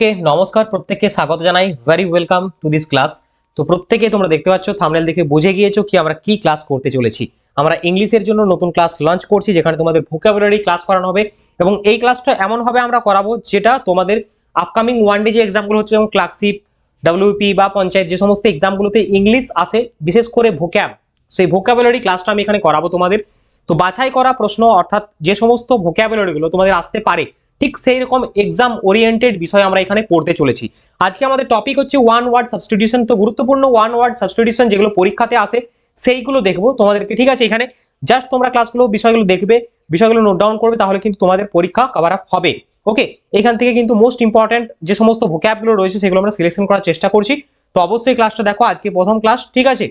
ওকে নমস্কার, প্রত্যেককে স্বাগত জানাই। Very welcome to this class তো প্রত্যেকে তোমরা দেখতে পাচ্ছ থামনেল দেখে বুঝে গিয়েছো কি আমরা কি ক্লাস করতে চলেছি। আমরা ইংলিশের জন্য নতুন ক্লাস লঞ্চ করছি, যেখানে তোমাদের ভোকাবুলারি ক্লাস করানো হবে এবং এই ক্লাসটা এমনভাবে আমরা করাবো যেটা তোমাদের আপকামিং ওয়ান ডে যে এক্সামগুলো হচ্ছে যেমন ক্লার্কশিপ ডাব্লিউপি বা পঞ্চায়েত, যে সমস্ত এক্সামগুলোতে ইংলিশ আসে, বিশেষ করে ভোক্যাব সেই ভোকাবুলারি ক্লাসটা আমি এখানে করাবো তোমাদের। তো বাছাই করা প্রশ্ন, অর্থাৎ যে সমস্ত ভোক্যাবুলারিগুলো তোমাদের আসতে পারে ঠিক সেই রকম এক্সাম ওরিয়েন্টেড বিষয় আমরা এখানে পড়তে চলেছি। আজকে আমাদের টপিক হচ্ছে ওয়ান ওয়ার্ড সাবস্টিটিউশন তো গুরুত্বপূর্ণ ওয়ান ওয়ার্ড সাবস্টিটিউশন যেগুলো পরীক্ষাতে আসে, সেইগুলো দেখব তোমাদেরকে। ঠিক আছে এখানে? জাস্ট তোমরা ক্লাসগুলো বিষয়গুলো দেখবে, বিষয়গুলো নোট ডাউন করবে, তাহলে কিন্তু তোমাদের পরীক্ষা কভার আপ হবে। ওকে এখান থেকে কিন্তু মোস্ট ইম্পর্ট্যান্ট যে সমস্ত ভোক্যাবগুলো রয়েছে, সেগুলো আমরা সিলেকশন করার চেষ্টা করছি। তো অবশ্যই ক্লাসটা দেখো, আজকে প্রথম ক্লাস ঠিক আছে?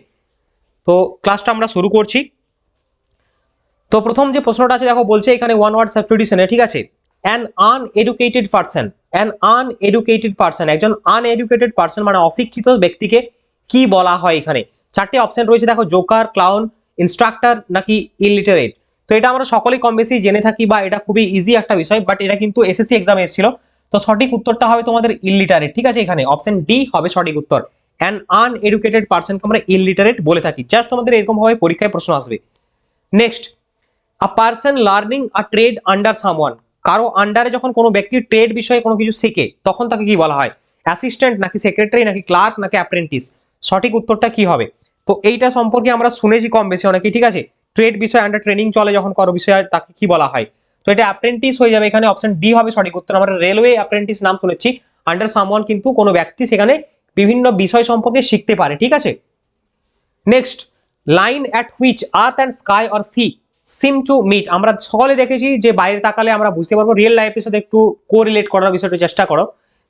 তো ক্লাসটা আমরা শুরু করছি। তো প্রথম যে প্রশ্নটা আছে, দেখো, বলছে এখানে ওয়ান ওয়ার্ড সাবস্টিটিউশনে ঠিক আছে? An uneducated person an uneducated person একজন আনএডুকেটেড পার্সন মানে অশিক্ষিত ব্যক্তিকে কি বলা হয় এখানে? চারটে অপশন রয়েছে, দেখো জোকার ক্লাউন ইনস্ট্রাক্টর নাকি ইলিটারেট তো এটা আমরা সকলেই কম বেশি জেনে থাকি বা এটা খুবই ইজি একটা বিষয় বাট এটা কিন্তু এসএসসি এক্সামে এসেছিল। তো সঠিক উত্তরটা হবে তোমাদের ইলিটারেট ঠিক আছে এখানে? অপশন ডি হবে সঠিক উত্তর। অ্যান আনএডুকেটেড পার্সনকে আমরা ইলিটারেট বলে থাকি। জাস্ট তোমাদের এরকম ভাবে পরীক্ষায় প্রশ্ন আসবে। Next a person learning a trade under someone কারও আন্ডারে যখন কোনো ব্যক্তি ট্রেড বিষয়ে কোনো কিছু শেখে, তখন তাকে কি বলা হয়? অ্যাসিস্ট্যান্ট নাকি সেক্রেটারি নাকি ক্লার্ক নাকি অ্যাপ্রেন্টিস সঠিক উত্তরটা কি হবে? তো এইটা সম্পর্কে আমরা শুনেছি কম বেশি অনেকে ঠিক আছে? ট্রেড বিষয়ে আন্ডার ট্রেনিং চলে যখন কারও বিষয়ে তাকে কি বলা হয়? তো এটা অ্যাপ্রেন্টিস হয়ে যাবে, এখানে অপশন ডি হবে সঠিক উত্তর। আমরা রেলওয়ে অ্যাপ্রেন্টিস নাম শুনেছি। আন্ডার সামওয়ান কিন্তু কোনো ব্যক্তি সেখানে বিভিন্ন বিষয় সম্পর্কে শিখতে পারে, ঠিক আছে? Next line at which earth and sky or sea seem to meet আমরা সকলে দেখেছি যে বাইরে তাকালে আমরা বুঝতে পারব রিয়েল লাইফের সাথে একটু কোরিলেট করার বিষয়টা চেষ্টা করো।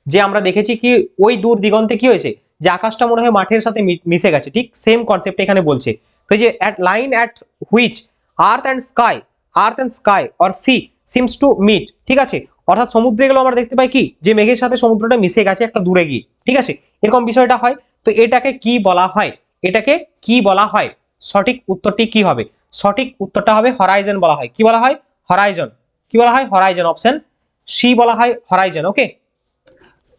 যে আমরা দেখেছি কি ওই দূর দিগন্তে কি হয়েছে? যে আকাশটা মনে হয় মাঠের সাথে মিশে গেছে। ঠিক সেম কনসেপ্ট এখানে বলছে। তো যে at line at which earth and sky earth and sky or sea seems to meet ঠিক আছে? অর্থাৎ সমুদ্রে গেলেও আমরা দেখতে পাই কি? যে মেঘের সাথে সমুদ্রটা মিশে গেছে একটা দূরে গিয়ে। ঠিক আছে? এরকম বিষয়টা হয়। তো এটাকে কি বলা হয়? এটাকে কি বলা হয়? সঠিক উত্তরটি কি হবে? সঠিক উত্তরটা হবে হরাইজন বলা হয়। কি বলা হয়? হরাইজন কি বলা হয়? হরাইজন অপশন সি বলা হয় হরাইজন ওকে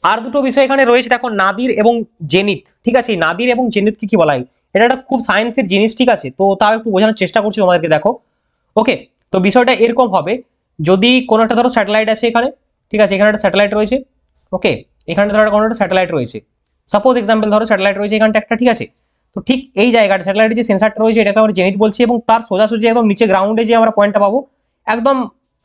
আর দুটো বিষয় এখানে রয়েছে, দেখো, নাদির এবং জেনিত, ঠিক আছে? নাদির এবং জেনিতকে কি বলা হয়? এটা একটা খুব সায়েন্সের জিনিস, ঠিক আছে? তো তাও একটু বোঝানোর চেষ্টা করছি তোমাদেরকে, দেখো। ওকে তো বিষয়টা এরকম হবে, যদি কোনো একটা ধরো স্যাটেলাইট আছে এখানে, ঠিক আছে? এখানে একটা স্যাটেলাইট রয়েছে ওকে এখানে ধরো কোনো একটা স্যাটেলাইট রয়েছে। সাপোজ এক্সাম্পল ধরো স্যাটেলাইট রয়েছে এখানটা একটা, ঠিক আছে? তো ঠিক এই জায়গাটা স্যাটেলাইটের যে সেন্সারটা রয়েছে, এটাকে আমরা জেনিত বলছি এবং তার সোজাসুজি একদম নিচে গ্রাউন্ডে যে আমরা পয়েন্টটা পাবো, একদম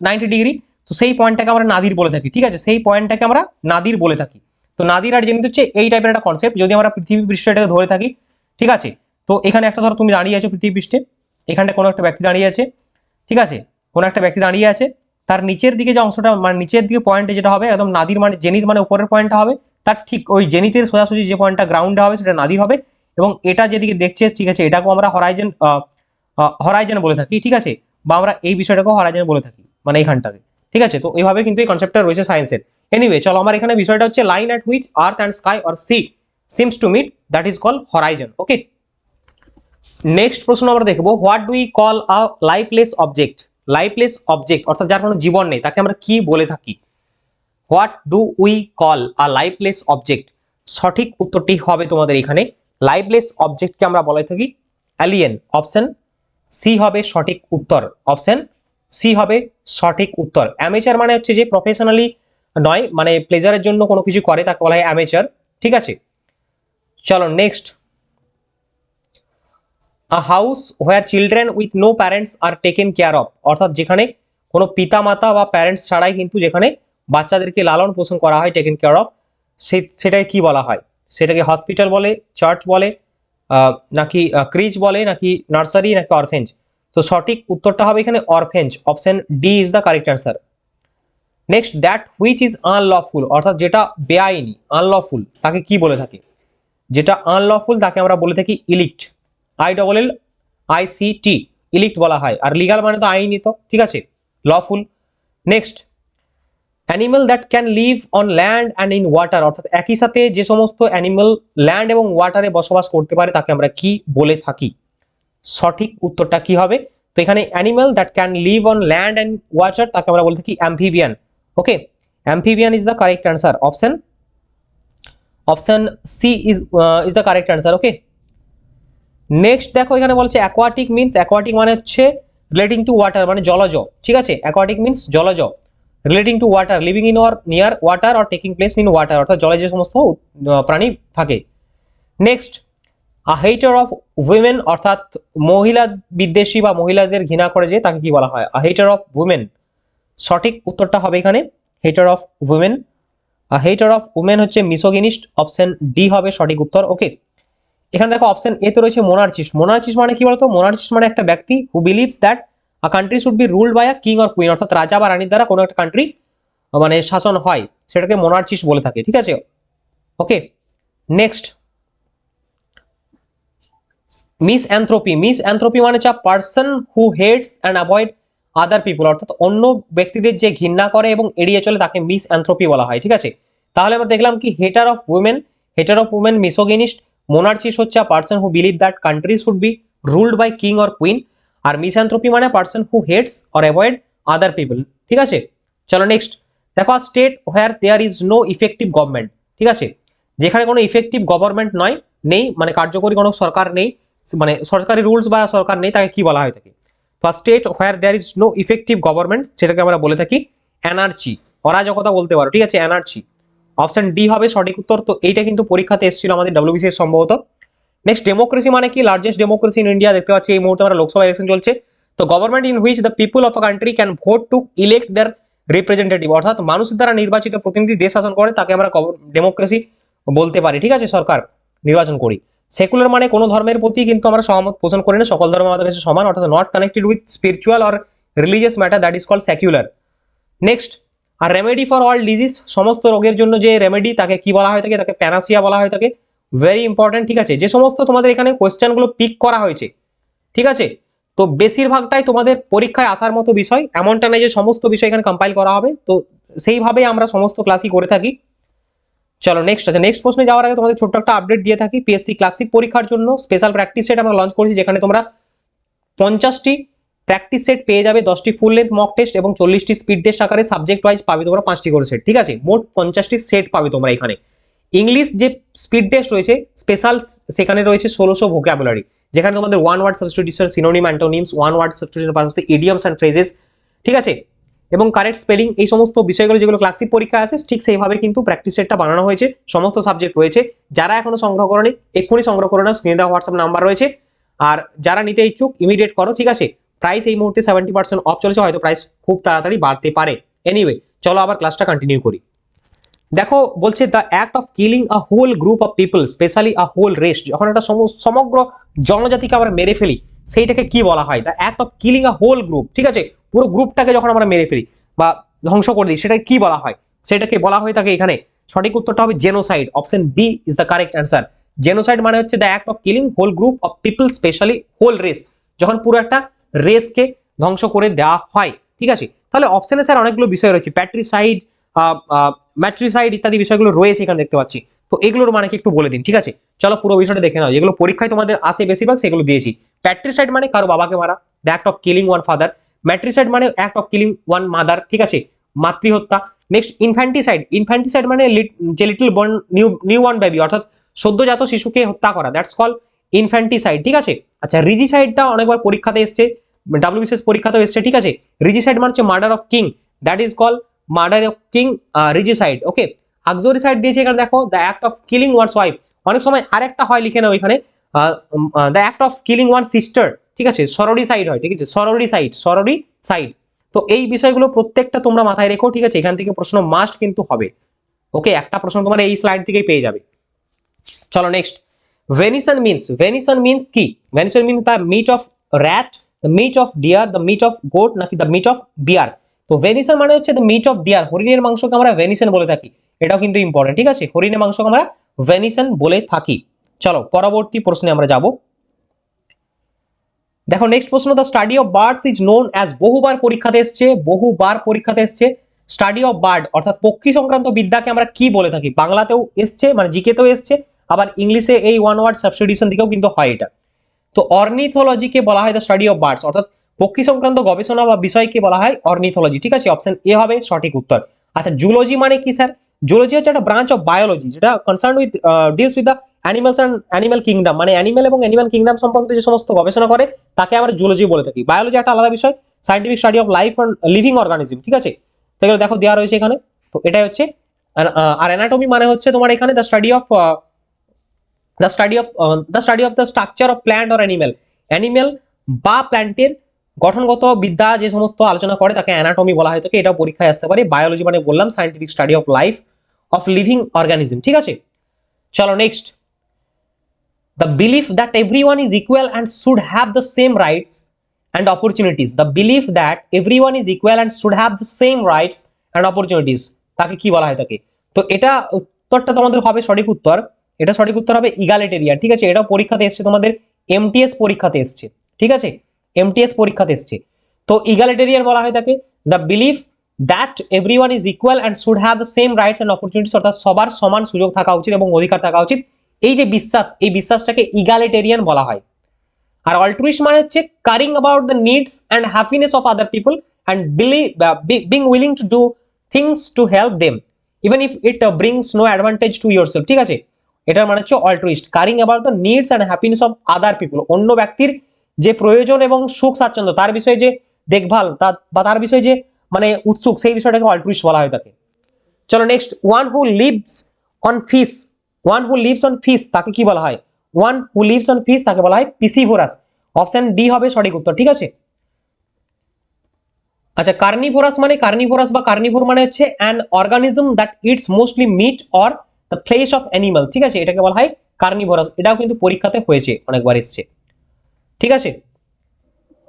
নাইনটি ডিগ্রি তো সেই পয়েন্টটাকে আমরা নাদির বলে থাকি, ঠিক আছে? সেই পয়েন্টটাকে আমরা নাদির বলে থাকি। তো নাদির আর জেনিত হচ্ছে এই টাইপের একটা কনসেপ্ট যদি আমরা পৃথিবী পৃষ্ঠটাকে ধরে থাকি, ঠিক আছে? তো এখানে একটা ধরো তুমি দাঁড়িয়ে আছো পৃথিবী পৃষ্ঠে এখানটা কোনো একটা ব্যক্তি দাঁড়িয়ে আছে, ঠিক আছে? কোনো একটা ব্যক্তি দাঁড়িয়ে আছে, তার নিচের দিকে যে অংশটা মানে নিচের দিকে পয়েন্টে যেটা হবে, একদম নাদির মানে জেনিত মানে উপরের পয়েন্টটা হবে, তার ঠিক ওই জেনিতের সোজাসুজি যে পয়েন্টটা গ্রাউন্ডে হবে, সেটা নাদির হবে এবং এটা যেদিকে দেখছে, ঠিক আছে, এটাকেও আমরা হরাইজন হরাইজন বলে থাকি, ঠিক আছে? বা আমরা এই বিষয়টাকেও হরাইজন বলে থাকি মানে এইখানটাকে, ঠিক আছে? তো এইভাবে কিন্তু এই কনসেপ্টটা রয়েছে সায়েন্সের এনিওয়ে চলো, আমার এখানে বিষয়টা হচ্ছে line at which earth and sky or sea seems to meet that is call horizon okay next প্রশ্ন আমরা দেখব what do we call a lifeless object lifeless object অর্থাৎ যার কোনো জীবন নেই, তাকে আমরা কি বলে থাকি? What do we call a lifeless object সঠিক উত্তরটি হবে তোমাদের এখানে লাইফলেস অবজেক্টকে আমরা বলে থাকি অ্যালিয়েন অপশন সি হবে সঠিক উত্তর অপশন সি হবে সঠিক উত্তর। অ্যামেচার মানে হচ্ছে যে প্রফেশনালি নয় মানে প্লেজারের জন্য কোনো কিছু করে, তাকে বলা হয় অ্যামেচার ঠিক আছে? চলো next a house where children with no parents are taken care of অর্থাৎ যেখানে কোনো পিতা মাতা বা প্যারেন্টস ছাড়াই কিন্তু যেখানে বাচ্চাদেরকে লালন পোষণ করা হয় টেকেন কেয়ার অফ সে সেটাকে কি বলা হয়? সেটাকে হসপিটাল বলে চার্চ বলে নাকি ক্রিজ বলে, নাকি নার্সারি নাকি অরফেঞ্জ তো সঠিক উত্তরটা হবে এখানে orphanage option D is the correct answer next that which is unlawful অর্থাৎ যেটা বেআইনি আনলফুল তাকে কি বলে থাকে? যেটা আনলফুল তাকে আমরা বলে থাকি illicit I double L I C T illicit বলা হয়। আর লিগাল মানে তো আইনি তো, ঠিক আছে? Lawful next animal that can live on land and in water অর্থাৎ একই সাথে যে সমস্ত অ্যানিমেল ল্যান্ড এবং ওয়াটারে বসবাস করতে পারে, তাকে আমরা কি বলে থাকি? সঠিক উত্তরটা কি হবে? তো এখানে animal that can live on land and water তাকে আমরা বলে থাকি amphibian okay amphibian is the correct answer option option C is is the correct answer okay next দেখো এখানে বলছে অ্যাকোয়াটিক মিন্স অ্যাকোয়াটিক মানে হচ্ছে রিলেটিং টু ওয়াটার মানে জলজ। ঠিক আছে? অ্যাকোয়াটিক মিন্স জলজ। Relating to water living in or near water or taking place in water অর্থাৎ জলে যে সমস্ত প্রাণী থাকে। Next a hater of women অর্থাৎ মহিলা বিদ্বেষী বা মহিলাদের ঘৃণা করে যে, তাকে কি বলা হয়? আ হেটার অফ উইমেন সঠিক উত্তরটা হবে এখানে hater of women a hater of women হচ্ছে মিসোগিনিস্ট অপশন ডি হবে সঠিক উত্তর ওকে এখানে দেখো অপশন এ তো রয়েছে মোনার্চিস্ট মোনার্চিস্ট মানে কি বলতো? মোনার্চিস্ট মানে একটা ব্যক্তি who believes that a country should be ruled by a king or queen অর্থাৎ রাজা বা রানীর দ্বারা কোনো একটা কান্ট্রি মানে শাসন হয়। সেটাকে মোনার্চিস্ট বলে থাকে, ঠিক আছে? Okay next misanthropy misanthropy মানে হচ্ছে person who hates and avoid other people অর্থাৎ অন্য ব্যক্তিদের যে ঘৃণা করে এবং এড়িয়ে চলে তাকে মিস অ্যান্থ্রোপি বলা হয়, ঠিক আছে? তাহলে আমরা দেখলাম কি hater of women hater of women misogynist monarchist হচ্ছে person who believe that country should be ruled by king or queen R misanthropy মানে person who hates or avoid other people ঠিক আছে? চলো নেক্সট দেখো state where there is no effective government ঠিক আছে? যেখানে কোনো ইফেক্টিভ গভর্নমেন্ট নয়, নেই মানে কার্যকরী কোনো সরকার নেই মানে সরকারি রুলস বা সরকার নেই, তাকে কি বলা হয় থাকে তো state where there is no effective government সেটাকে আমরা বলে থাকি এনার্জি অরাজকতা বলতে পারো, ঠিক আছে? এনার্জি অপশন ডি হবে সঠিক উত্তর, তো এইটা কিন্তু পরীক্ষাতে এসেছিল আমাদের ডাব্লিউবিসিএস সম্ভবত। নেক্সট ডেমোক্রেসি মানে কি? লার্জেস্ট ডেমোক্রেসি ইন ইন্ডিয়া দেখতে পাচ্ছি এই মুহূর্তে আমরা লোকসভা ইলেকশন চলছে। তো government in which the people of a country can vote to elect their representative অর্থাৎ মানুষের দ্বারা নির্বাচিত প্রতিনিধি দেশ শাসন করে, তাকে আমরা ডেমোক্রেসি বলতে পারি। ঠিক আছে, সরকার, নির্বাচন করি। সেকুলার মানে কোনো ধর্মের প্রতি কিন্তু আমরা সহমত পোষণ করি না, সকল ধর্ম আমাদের কাছে সমান, অর্থাৎ not connected with spiritual or religious matter that is call secular next R remedy for all disease সমস্ত রোগের জন্য যে রেমেডি তাকে কি বলা হয় থাকে? তাকে প্যানাসিয়া বলা হয় থাকে। ভেরি ইম্পর্টেন্ট ঠিক আছে? যে সমস্ত তোমাদের এখানে কোয়েশ্চেনগুলো পিক করা হয়েছে, ঠিক আছে? তো বেশিরভাগটাই তোমাদের পরীক্ষায় আসার মতো বিষয়, এমনটা নেই যে সমস্ত বিষয় এখানে কম্পাইল করা হবে। তো সেইভাবে আমরা সমস্ত ক্লাসই করে থাকি। চলো নেক্সট আছে। নেক্সট প্রশ্নে যাওয়ার আগে তোমাদের ছোট্ট একটা আপডেট দিয়ে থাকি। পিএসসি ক্লাসিক পরীক্ষার জন্য স্পেশাল প্র্যাকটিস সেট আমরা লঞ্চ করেছি, যেখানে তোমরা পঞ্চাশটি প্র্যাকটিস সেট পেয়ে যাবে। দশটি ফুল লেন্থ মক টেস্ট এবং চল্লিশটি স্পিড টেস্ট আকারে সাবজেক্ট ওয়াইজ পাবে তোমরা পাঁচটি করে সেট ঠিক আছে? মোট পঞ্চাশটি সেট পাবে তোমরা এখানে। ইংলিশ যে স্পিড টেস্ট রয়েছে স্পেশাল সেখানে রয়েছে ষোলোশো ভোকাবুলারি যেখানে তোমাদের one word substitution synonym antonyms one word substitution idioms and phrases ঠিক আছে? এবং কারেক্ট স্পেলিং এই সমস্ত বিষয়গুলো যেগুলো ক্লাসিক পরীক্ষা আছে, ঠিক সেইভাবে কিন্তু প্র্যাকটিস সেটটা বানানো হয়েছে, সমস্ত সাবজেক্ট রয়েছে। যারা এখনও সংগ্রহ করেনি, এক্ষুনি সংগ্রহ করে নাও স্ক্রিনে দেওয়া হোয়াটসঅ্যাপ নাম্বার রয়েছে। আর যারা নিতে ইচ্ছুক ইমিডিয়েট করো, ঠিক আছে? প্রাইস এই মুহূর্তে সেভেন্টি পার্সেন্ট অফ চলেছে, হয়তো প্রাইস খুব তাড়াতাড়ি বাড়তে পারে। এনিওয়ে চলো আবার ক্লাসটা কন্টিনিউ করি। দেখো, বলছে the act of killing a whole group of people specially a whole race যখন একটা সম- সমগ্র জনজাতিকে আমরা মেরে ফেলি, সেইটাকে কি বলা হয়? The act of killing a whole group ঠিক আছে? পুরো গ্রুপটাকে যখন আমরা মেরে ফেলি বা ধ্বংস করে দিই, সেটাকে কি বলা হয়? সেটাকে বলা হয়ে থাকে এখানে, সঠিক উত্তরটা হবে genocide option B is the correct answer genocide মানে হচ্ছে the act of killing whole group of people specially whole race যখন পুরো একটা রেসকে ধ্বংস করে দেওয়া হয়, ঠিক আছে? তাহলে অপশনে স্যার অনেকগুলো বিষয় রয়েছে প্যাট্রিসাইড ম্যাট্রিসাইড ইত্যাদি বিষয়গুলো রয়েছে এখানে দেখতে পাচ্ছি। তো এগুলোর মানে কি একটু বলে দিন, ঠিক আছে? চলো পুরো বিষয়টা দেখে নাও। যেগুলো পরীক্ষায় তোমাদের আসে বেশিরভাগ, সেগুলো দিয়েছি। প্যাট্রিসাইড মানে কারও বাবাকে মারা the act of killing one father matricide মানে act of killing one mother ঠিক আছে? মাতৃহত্যা। নেক্সট ইনফ্যান্টিসাইড ইনফ্যান্টিসাইড মানে যে little born new new one baby অর্থাৎ সদ্যজাত শিশুকে হত্যা করা। দ্যাটস কল ইনফ্যান্টিসাইড ঠিক আছে? আচ্ছা রিজিসাইডটা অনেকবার পরীক্ষাতে এসছে ডাব্লিউবিসিএস পরীক্ষাতেও এসছে, ঠিক আছে? রিজিসাইড মানে হচ্ছে murder of king that is call murder of king regicide okay uxoricide দিয়েছে এখানে, দেখো the act of killing one's wife অনেক সময় আরেকটা হয়, লিখে নাও এখানে the act of killing one sister ঠিক আছে? সররি সাইড হয়, ঠিক আছে? সররি সাইড সররি সাইড তো এই বিষয়গুলো প্রত্যেকটা তোমরা মাথায় রেখো, ঠিক আছে? এখান থেকে প্রশ্ন মাস্ট কিন্তু হবে ওকে একটা প্রশ্ন তোমার এই স্লাইড থেকেই পেয়ে যাবে। চলো next venison means venison means কি? Venison means the meat of rat the meat of deer the meat of goat নাকি দ্য মিট অফ বিয়ার তো ভেনিসন মানে হচ্ছে দ্য মিট অফ ডিয়ার হরিণের মাংসকে আমরা ভেনিসন বলে থাকি। এটাও কিন্তু ইম্পর্টেন্ট ঠিক আছে? হরিণের মাংসকে আমরা ভেনিসন বলে থাকি। চলো, পরবর্তী প্রশ্নে আমরা যাব। দেখো নেক্সট প্রশ্ন the study of birds is known as বহুবার পরীক্ষাতে এসছে, বহুবার পরীক্ষাতে এসছে। স্টাডি অফ বার্ড অর্থাৎ পক্ষী সংক্রান্ত বিদ্যাকে আমরা কি বলে থাকি? বাংলাতেও এসছে মানে জিকেতেও এসছে, আবার ইংলিশে এই ওয়ান ওয়ার্ড সাবস্টিটিউশন দিকেও কিন্তু হয় এটা। তো অর্নিথোলজিকে বলা হয় দ্য স্টাডি অফ বার্ডস অর্থাৎ পক্ষী সংক্রান্ত গবেষণা বা বিষয়কে বলা হয় অর্নিথোলজি ঠিক আছে? অপশন এ হবে সঠিক উত্তর। আচ্ছা জুলজি মানে কি স্যার জুলজি হচ্ছে একটা ব্রাঞ্চ অফ বায়োলজি যেটা concern with deals with the animals and animal kingdom মানে অ্যানিমাল এবং অ্যানিমাল কিংডম সম্পর্কিত যে সমস্ত গবেষণা করে তাকে আমরা জুলজি বলে থাকি। বায়োলজি একটা আলাদা বিষয়। Scientific study of life and living organism ঠিক আছে? তো এগুলো দেখো দেওয়া রয়েছে এখানে। তো এটাই হচ্ছে আর, অ্যানাটমি মানে হচ্ছে তোমার এখানে the study of the study of the study of the structure of plant or animal animal বা প্ল্যান্টের গঠনগত বিদ্যা যে সমস্ত আলোচনা করে, তাকে অ্যানাটমি বলা হয় থাকে এটাও পরীক্ষায় আসতে পারে। বায়োলজি মানে বললাম scientific study of life of living organism ঠিক আছে? চলো next the belief that everyone is equal and should have the same rights and opportunities the belief that everyone is equal and should have the same rights and opportunities তাকে কি বলা হয় তাকে? তো এটা উত্তরটা তোমাদের হবে সঠিক উত্তর। এটা সঠিক উত্তর হবে ইগালিটেরিয়ান ঠিক আছে? এটাও পরীক্ষাতে এসছে তোমাদের এমটিএস পরীক্ষাতে এসছে, ঠিক আছে? এমটিএস পরীক্ষাতে এসছে। তো ইগালিটেরিয়ান বলা হয় তাকে। The belief that everyone is equal and should have the same rights and opportunities অর্থাৎ সবার সমান সুযোগ থাকা উচিত এবং অধিকার থাকা উচিত। এই যে বিশ্বাস, এই বিশ্বাসটাকে ইগালিটেরিয়ান বলা হয়। আর অল্ট্রুইস্ট মানে হচ্ছে caring about the needs and happiness of other people and being willing to do things to help them even if it brings no advantage to yourself ঠিক আছে? এটার মানে হচ্ছে altruist caring about the needs and happiness of other people অন্য ব্যক্তির যে প্রয়োজন এবং সুখ স্বাচ্ছন্দ্য, তার বিষয়ে যে দেখভাল বা তার বিষয়ে যে মানে উৎসুক, সেই বিষয়টাকে অল্ট্রুইস্ট বলা হয় তাকে। চলো next one who lives on fish one who lives on fish তাকে কি বলা হয়? One who lives on fish তাকে বলা হয় পিসিভোরাস অপশন ডি হবে সঠিক উত্তর, ঠিক আছে? আচ্ছা কার্নিভোরাস মানে কার্নিভোরাস বা কার্নিভোর মানে হচ্ছে an organism that eats mostly meat or the flesh of animal ঠিক আছে? এটাকে বলা হয় কার্নিভোরাস এটাও কিন্তু পরীক্ষাতে হয়েছে, অনেকবার এসছে। ঠিক আছে?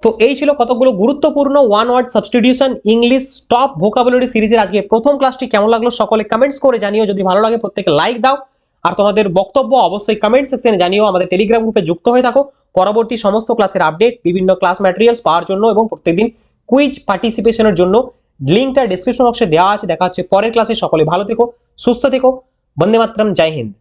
তো এই ছিল কতগুলো গুরুত্বপূর্ণ one word substitution English top vocabulary সিরিজের আজকে প্রথম ক্লাসটি কেমন লাগল সকলে কমেন্টস করে জানিও। যদি ভালো লাগে প্রত্যেকে লাইক দাও। আর তোমাদের বক্তব্য অবশ্যই কমেন্ট সেকশনে জানিও। আমাদের টেলিগ্রাম গ্রুপে যুক্ত হয়ে থাকো। পরবর্তী সমস্ত ক্লাসের আপডেট বিভিন্ন ক্লাস ম্যাটেরিয়ালস পাওয়ার জন্য এবং প্রত্যেকদিন কুইজ পার্টিসিপেশনের জন্য লিঙ্কটা ডিসক্রিপশন বক্সে দেওয়া আছে। দেখা হচ্ছে পরের ক্লাসে সকলে ভালো থেকো, সুস্থ থেকো। বন্দে মাতরম। জয় হিন্দ।